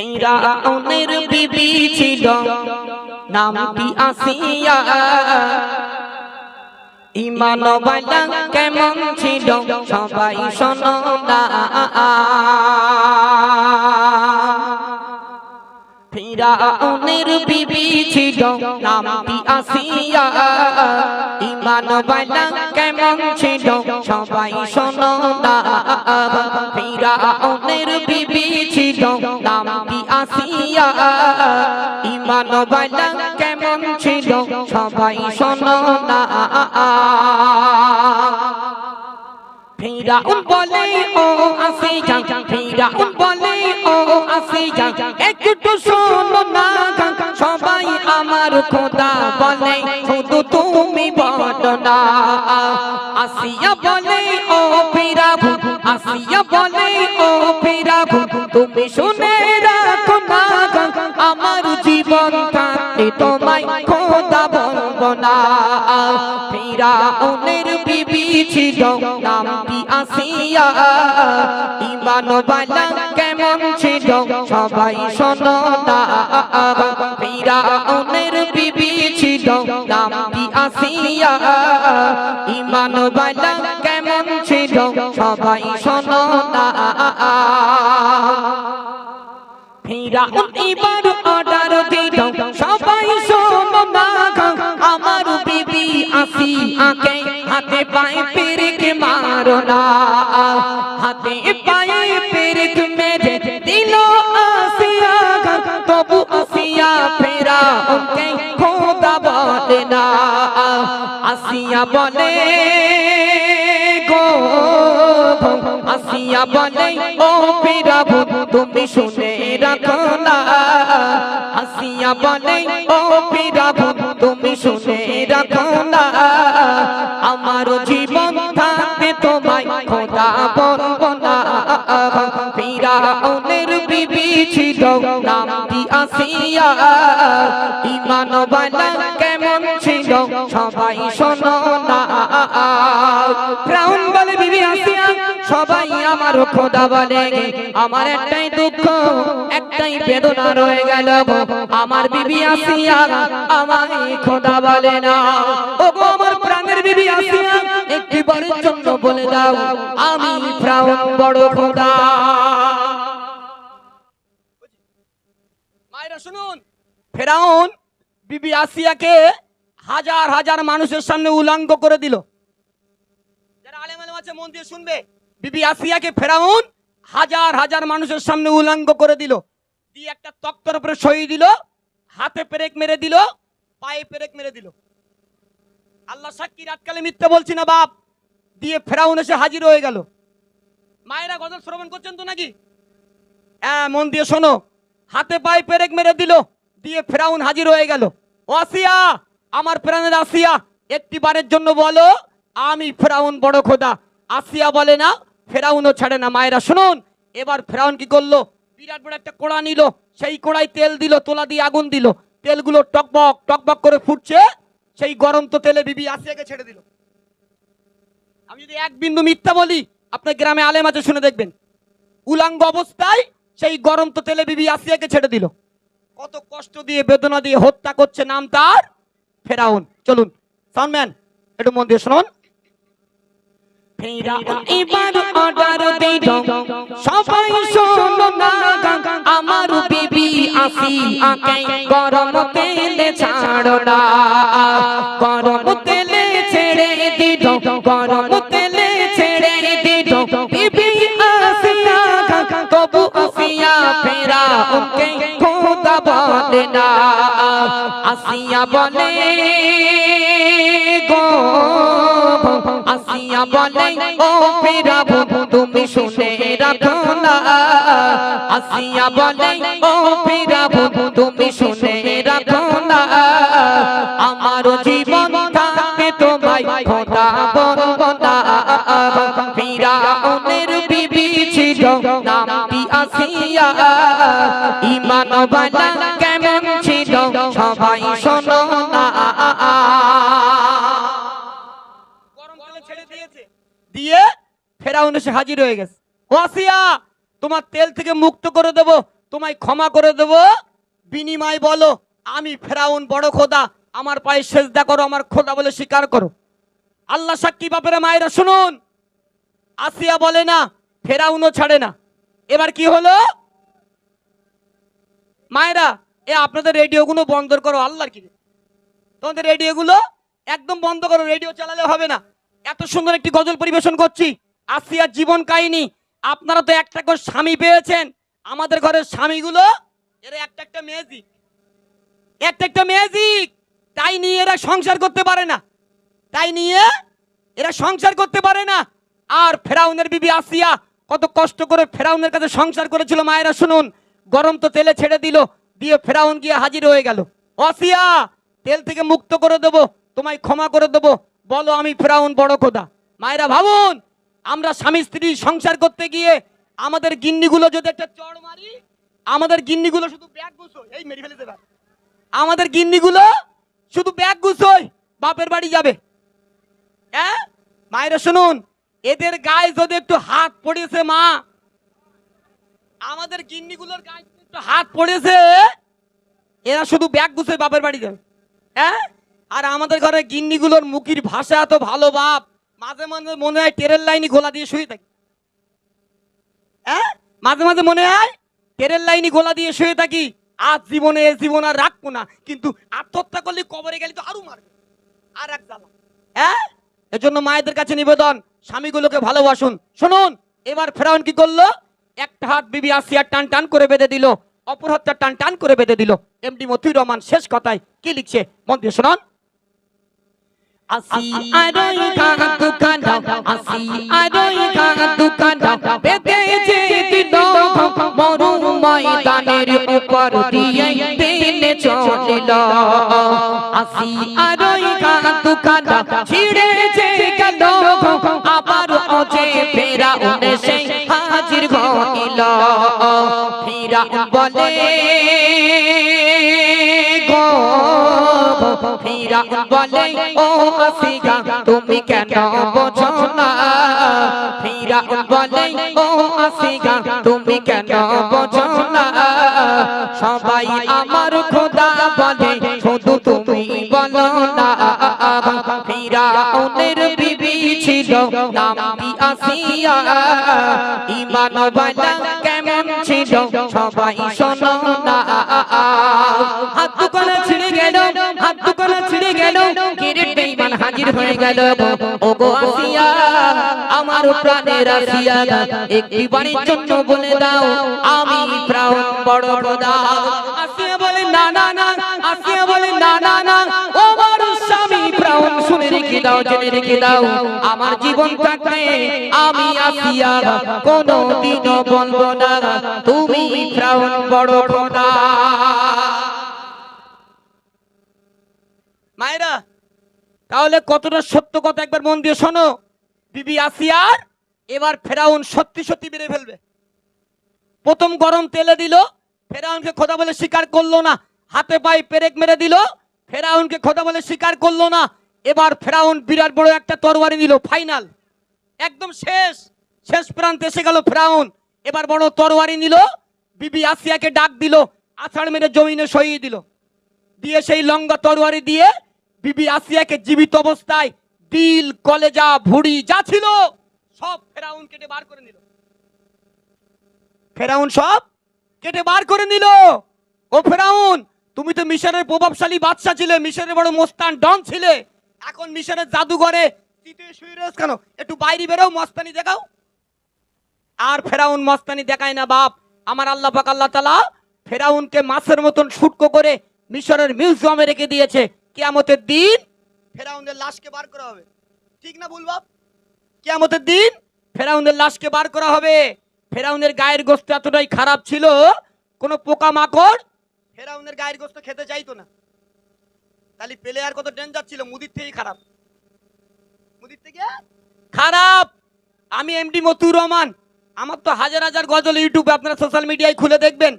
ফিরাউনের বিবি ছিল। নামটি আসিয়া ইমান বালা কেমন ছিল? সবাই শোনো ফিরাউনের বিবি ছিল। নামটি আসিয়া ইমান কেমন ছিল? সবাই শোনো না। ফিরাউনের বিবি ছিল নামটি আসিয়া? ইমান বালা কেমন ছিল? সবাই শোনো না। ফিরাউন বলে, ও আসি যান ফিরাউন বলে, ও আসি যান একটু শোনো না সবাই আমার খোদা বলে, শুধু তুমি বলো। না আসিয়া বলে, ও ফিরাউন আসিয়া বলে, ও ফিরাউন তুমি শুনে রাখো না আমার জীবন থাকতে তোমায় খোদা বলব না ফিরাউনের বিবি ছিল নামটি আসিয়া? ইমান বালা কেমন ছিল, সবাই শোনো না। ফিরাউনের বিবি ছিল নামটি আসিয়া ইমান বালা কেমন ছিল? সবাই শোনো না। ফিরাউন এবার আসিয়া বলে গো, আসিয়া বলে ও ফিরাবু তুমি শুনে রাখো না। আসিয়া বলে ও ফিরাবু তুমি শুনে রাখো না। আমার জীবন থাকতে তোমায় খোদা বলব না। ফিরাউনের বিবি ছিল, নামটি আসিয়া, ইমান বালা সবাই আমার খোদা বলে আমার একটাই দুঃখ, একটাই বেদনা রয়ে গেল আমার বিবি আসিয়া আমায় খোদা বলে না। ও আমার প্রাণের বিবি আসিয়া একটি জন্য বলে দাও, আমি বড় খোদা। মায়েরা শুনুন, ফেরাউন বিবি আসিয়াকে হাজার হাজার মানুষের সামনে উলাঙ্গ করে দিল। যারা আলেম আছে, মন দিয়ে শুনবে। বিবি আসিয়াকে ফেরাউন হাজার হাজার মানুষের সামনে উলাঙ্গ করে দিল। দিয়ে একটা তক্তর উপরে সই দিল, হাতে পেরেক মেরে দিল, পায়ে পেরেক মেরে দিল। আল্লাহ সাক্ষী রাতকালে মিথ্যে বলছি না বাপ। দিয়ে ফেরাউন এসে হাজির হয়ে গেল। মায়েরা গজল শ্রবণ করছেন তো নাকি? হ্যাঁ মন দিয়ে শোনো। হাতে পায়ে পেরেক মেরে দিল, দিয়ে ফেরাউন হাজির হয়ে গেল। আসিয়া, আমার প্রাণের আসিয়া, একটি বারের জন্য বলো, আমি ফেরাউন বড় খোদা। আসিয়া বলে না ফেরাউনও ছাড়ে না, মায়েরা, শুনুন। এবার ফেরাউন কি করল? বিরাট বড় একটা কোড়া নিল, সেই কোড়ায় তেল দিল, তোলা দিয়ে আগুন দিল। তেলগুলো টকবক টকবক করে ফুটছে, সেই গরম তো তেলে বিবি আসিয়াকে ছেড়ে দিল। আমি যদি এক বিন্দু মিথ্যা বলি, আপনার গ্রামে আলেম আছে, শুনে দেখবেন। উলাঙ্গ অবস্থায় সেই গরম তো তেলে বিবি আসিয়াকে ছেড়ে দিল। কত কষ্ট দিয়ে, বেদনা দিয়ে হত্যা করছে নাম তার ফেরাউন। চলুন, সাউন্ডম্যান, একটু মন দিয়ে শুনুন। ফিরাউন এবার অর্ডার দিল সবাই শোনো না আমার বিবি আসি আকে গরম তেলে ছাড়ো না। গরম তেলে ছেড়ে দিল। গরম তেলে ছেড়ে দিল। বিবি আসিয়া তবু আসিয়া ফেরা। ওকে খোদা বলে না। আসিয়া বলে গো বলে ও ফিরাবো তুমি শুনে রাখো না। আসিয়া বলে, ও ফিরাবো তুমি শুনে রাখো না। আমার জীবন থাকে তোমায় খোদা বলব না ফিরাউনের বিবি ছিল নামটি আসিয়া, ইমান কেমন ছিল? সবাই ছেড়ে দিয়েছে। দিয়ে ফেরাউন এসে হাজির হয়ে গেছে। ও আসিয়া তোমার তেল থেকে মুক্ত করে দেব তোমায় ক্ষমা করে দেব। বিনিময় বলো আমি ফেরাউন বড় খোদা আমার পায়ে সেজদা করো আমার খোদা বলে স্বীকার করো। আল্লাহ সাক্ষী বাপেরা মায়েরা শুনুন। আসিয়া বলে না ফেরাউনও ছাড়ে না। এবার কি হলো? মায়েরা এ আপনাদের রেডিওগুলো বন্ধ করো আল্লাহর কি তোমাদের রেডিওগুলো একদম বন্ধ করো রেডিও চালালে হবে না। এত সুন্দর একটি গজল পরিবেশন করছি। আসিয়ার জীবন কাহিনী। আপনারা তো একটা করে স্বামী পেয়েছেন। আমাদের ঘরের স্বামীগুলো, এরা একটা একটা ম্যাজিক। একটা একটা ম্যাজিক। তাই নিয়ে এরা সংসার করতে পারে না। তাই নিয়ে এরা সংসার করতে পারে না। আর ফেরাউনের বিবি আসিয়া কত কষ্ট করে ফেরাউনের কাছে সংসার করেছিল। মায়েরা, শুনুন, গরম তো তেলে ছেড়ে দিল, দিয়ে ফেরাউন গিয়ে হাজির হয়ে গেল। আসিয়া, তেল থেকে মুক্ত করে দেব, তোমায় ক্ষমা করে দেব। বলো, আমি ফেরাউন বড় খোদা। মায়েরা, ভাবুন, আমরা স্বামী স্ত্রী সংসার করতে গিয়ে আমাদের গিন্নিগুলো যদি একটা চড় মারি, আমাদের গিন্নিগুলো শুধু ব্যাগ গুছো এই, মেরে ফেলে দেবে আমাদের গিন্নিগুলো শুধু ব্যাগ গুছোয় বাপের বাড়ি যাবে। হ্যাঁ? মায়েরা, শুনুন, এদের গায়ে যদি একটু হাত পড়েছে, মা, আমাদের গিন্নিগুলোর গায়ে একটু হাত পড়েছে, এরা শুধু ব্যাগ গুছোয় বাপের বাড়ি যাবে। হ্যাঁ? আর আমাদের ঘরে গিন্নিগুলোর মুখির ভাষা এত ভালো বাপ। মাঝে মাঝে মনে হয় টেরের লাইনই গোলা দিয়ে শুয়ে থাকি। হ্যাঁ? মাঝে মাঝে মনে হয় টেরের লাইনই গোলা দিয়ে শুয়ে থাকি। আজ জীবনে এ জীবন আর রাখব না কিন্তু আত্মহত্যা করলে কবরে গেলে তো আরও মারবে। আর এক জ্বালা। হ্যাঁ? এজন্য মায়েদের কাছে নিবেদন স্বামীগুলোকে ভালোবাসুন। শুনুন এবার ফেরাউন কি করল? একটা হাত বিবি আসিয়ার টান টান করে বেঁধে দিল অপর হাতটা টান টান করে বেঁধে দিল। এমডি মতিউর রহমান শেষ কথায় কি লিখছে? মন দিয়ে শুনুন। আসি আরই কাকা দুকানা আসি আরই কাকা দুকানা বেঁধেছে দিল মরু ময়দানের উপর দিয়ে দিনে চলিল আসি আরই কাকা দুকানা ছিড়েছে ফিরা বলে, ও আসিগা তুমি কেন বোঝো না? ফিরা বলে, ও আসিগা তুমি কেন বোঝো না? সবাই আমার খোদা বলে, শুধু তুমি বলো না। ফিরা ওনের বিবি ছিল নামটি আসিয়া? ইমান বালা কেমন ছিল? সবাই শোনো না। হাত দুকলা ছিঁড়ে গেল। কিরিট হাজির হয়ে গেল ও গো আসিয়া, আমার প্রাণের আসিয়া একটি বাড়ির জন্য বলে দাও, আমি প্রাণ বড় আমার জীবন আমি আসিয়া কোনো দিনও বলব না, তুমি প্রাণ বড় মায়েরা তাহলে কতটা সত্য কথা একবার মন দিয়ে শোনো? বিবি আসিয়ার, এবার ফেরাউন সত্যি সত্যি বেড়ে ফেলবে। প্রথম গরম তেলে দিল, ফেরাউনকে খোদা বলে স্বীকার করল না। হাতে পায়ে পেরেক মেরে দিল, ফেরাউনকে খোদা বলে স্বীকার করল না। এবার ফেরাউন বিরাট বড় একটা তরবারি দিল ফাইনাল। একদম শেষ শেষ প্রান্তে এসে গেল ফেরাউন। এবার বড় তরবারি নিল, বিবি আসিয়াকে ডাক দিল আষাঢ় মেরে জমিনে সইয়ে দিল। দিয়ে সেই লঙ্গা তরোয়ারি দিয়ে বিবি আসিয়াকে জীবিত অবস্থায় দিল, কলেজা, ভুড়ি, যা ছিল, সব ফেরাউন কেটে বার করে নিল। ফেরাউন সব কেটে বার করে নিল। ও ফেরাউন, তুমি তো মিশরের প্রভাবশালী বাদশা ছিলে, মিশরের বড় মোস্তান ডন ছিলে। এখন মিশরের জাদুঘরে কেন? একটু বাইরে বেরোও মস্তানি দেখাও। আর ফেরাউন মস্তানি দেখায় না, বাপ। আমার আল্লাহ পাক আল্লাহ তালা ফেরাউনকে মাছের মতন শুটকো করে মিশরের মিউজিয়ামে রেখে দিয়েছে। কিয়ামতের দিন ফেরাউনের লাশকে বার করা হবে। ঠিক না বল বাপ? কিয়ামতের দিন ফেরাউনের লাশকে বার করা হবে। ফেরাউনের গায়ের গোস্ত এতটাই খারাপ ছিল কোনো পোকা মাকড় ফেরাউনের গায়ের গোস্ত খেতে চাইতো না। তাহলে পেলে আর কত ডেঞ্জার ছিল মুদির থেকেই খারাপ। মুদির থেকে? খারাপ! আমি এমডি মতুর রহমান। আমার তো হাজার হাজার গজল ইউটিউবে আপনারা সোশ্যাল মিডিয়ায় খুলে দেখবেন।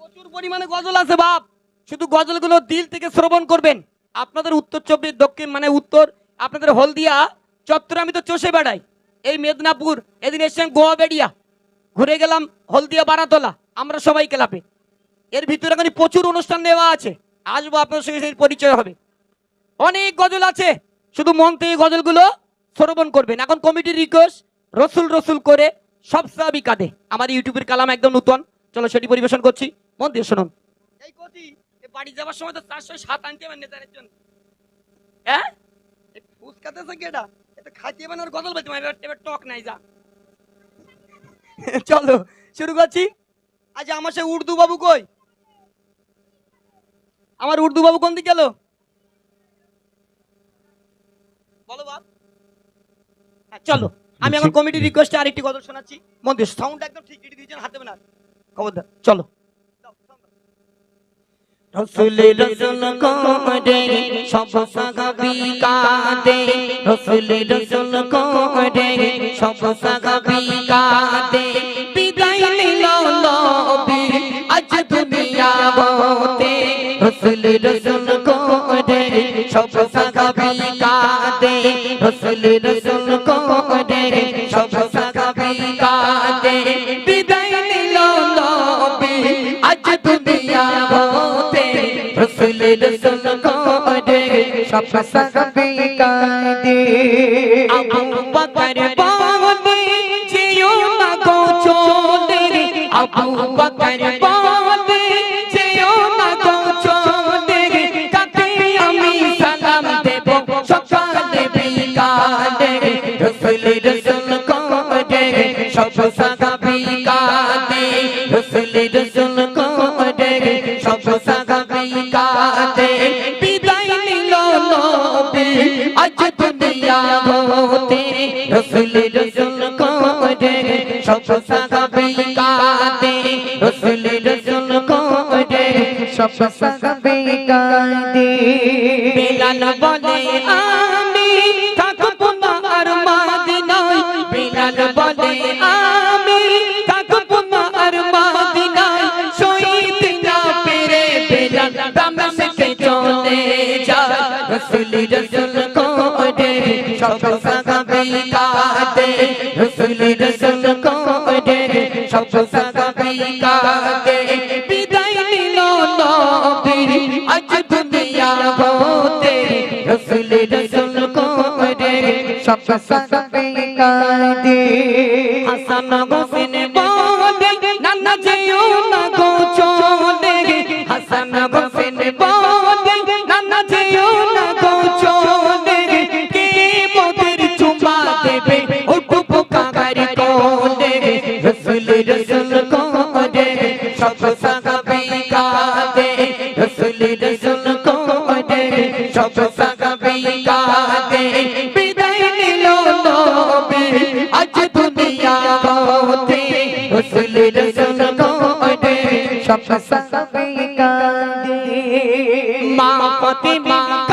প্রচুর পরিমাণে গজল আছে বাপ। শুধু গজলগুলো দিল থেকে শ্রবণ করবেন। আপনাদের উত্তর চব্বিশ, দক্ষিণ মানে উত্তর, আপনাদের হলদিয়া চত্বর আমি তো চষে বেড়াই এই মেদিনীপুর, এদিন এসছেন গোয়া বেড়িয়া। ঘুরে গেলাম হলদিয়া বারাতলা, আমরা সবাই ক্লাবে। এর ভিতরে এখানে প্রচুর অনুষ্ঠান নেওয়া আছে। আসব আপনার সঙ্গে সেই পরিচয় হবে। অনেক গজল আছে, শুধু মন থেকে গজলগুলো শ্রবণ করবেন। এখন কমিটির রিকোয়েস্ট রসুল রসুল করে সব সাবি কাঁদে আমার ইউটিউবের কালাম একদম নতুন। চলো সেটি পরিবেশন করছি। মন দিয়ে শুনুন। এই বাড়ি যাওয়ার সময় তো চারশো সাত আনতে হবে নেতারের জন্য। হ্যাঁ? এ ফুসকাতেছে কেটা এটা। খাইতে হবে না ওর গজল বলতে এবার এবার টক নাই যা। চলো শুরু করছি। আচ্ছা আমার সে উর্দু বাবু কই? আমার উর্দু বাবু কোন দিক গেল বলো বাপ। হ্যাঁ, চলো। আমি আমার কমিটি রিকোয়েস্টে আরেকটি গজল শোনাচ্ছি। মন্দির সাউন্ড একদম ঠিক দিয়েছেন হাতে না। খবরদার চলো। রসুল রসুল করে, সব সাগাবি কাঁদে। রসুল রসুল করে, সব সাগাবি কাঁদে। বিদায় নিল নবী আজ দুনিয়া হতে রসুল রসুল করে, সব সাগাবি কাঁদে। রসুল রসুল করে, সব সাগাবি কাঁদে। বিদায় রসুল রসুল করে, সব সাগাবি কাঁদে। আবু বকর বলে যেও না গো চলে আবু বকর বলে যেও না গো চলে কাকে আমি সালাম দেব সকালে বিকালে। রসুল রসুল করে, সব সাগাবি কাঁদে। রসুল রসুল করে, সব সাগাবি কাঁদে রসুল রসুল করে, সব সাগাবি কাঁদে। রসুল রসুল করে, সব সাগাবি কাঁদে। বেলাল বলে, আমি থাকব আর মাদিনায়। বেলাল বলে, আমি থাকব আর মাদিনায়। শহীদ না পেরে বেলাল দামেস্কে চলে যায়। রসুল রসুল করে, সব সাগাবি কাঁদে রসুল রসুল করে সব সাগাবি কাঁদে বিদায় নিল নবী আজ দুনিয়া হতে রসুল রসুল করে সব সাগাবি কাঁদে হাসান হোসেন বলে নানা যেও না গো চলে হাসান হোসেন বলে রসুল রসুল করে, সব সাগাবি কাঁদে। রসুল রসুল করে, সব সাগাবি কাঁদে। বিদায় নিল নবী, আজ দুনিয়া হতে রসুল রসুল করে, সব সাগাবি কাঁদে। মা ফাতিমা কাঁদিয়া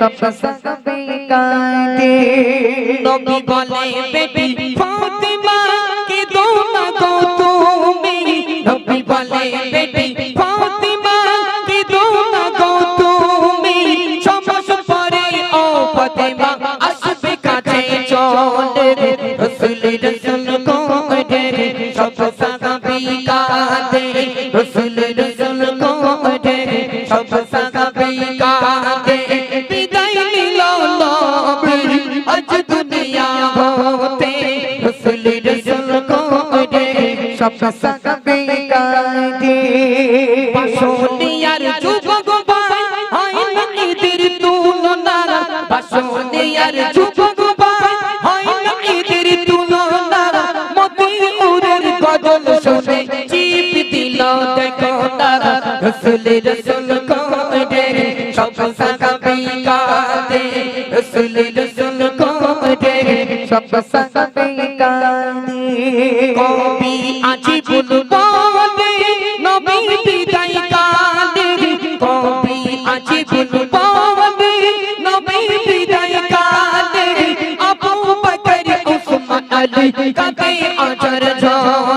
সব সব সাগাবি কাঁদে পাশনিয়ার যুবক ভাই হয় না ঈদের তুলনা পাশনিয়ার যুবক ভাই হয় না ঈদের তুলনা মতিউরের গজল শুনে চিপ দিল দেখো তারা রসুল রসুল করে সব সাগাবি কাঁদে রসুল রসুল করে সব সাগাবি উসমান কাকে আজর ঝরে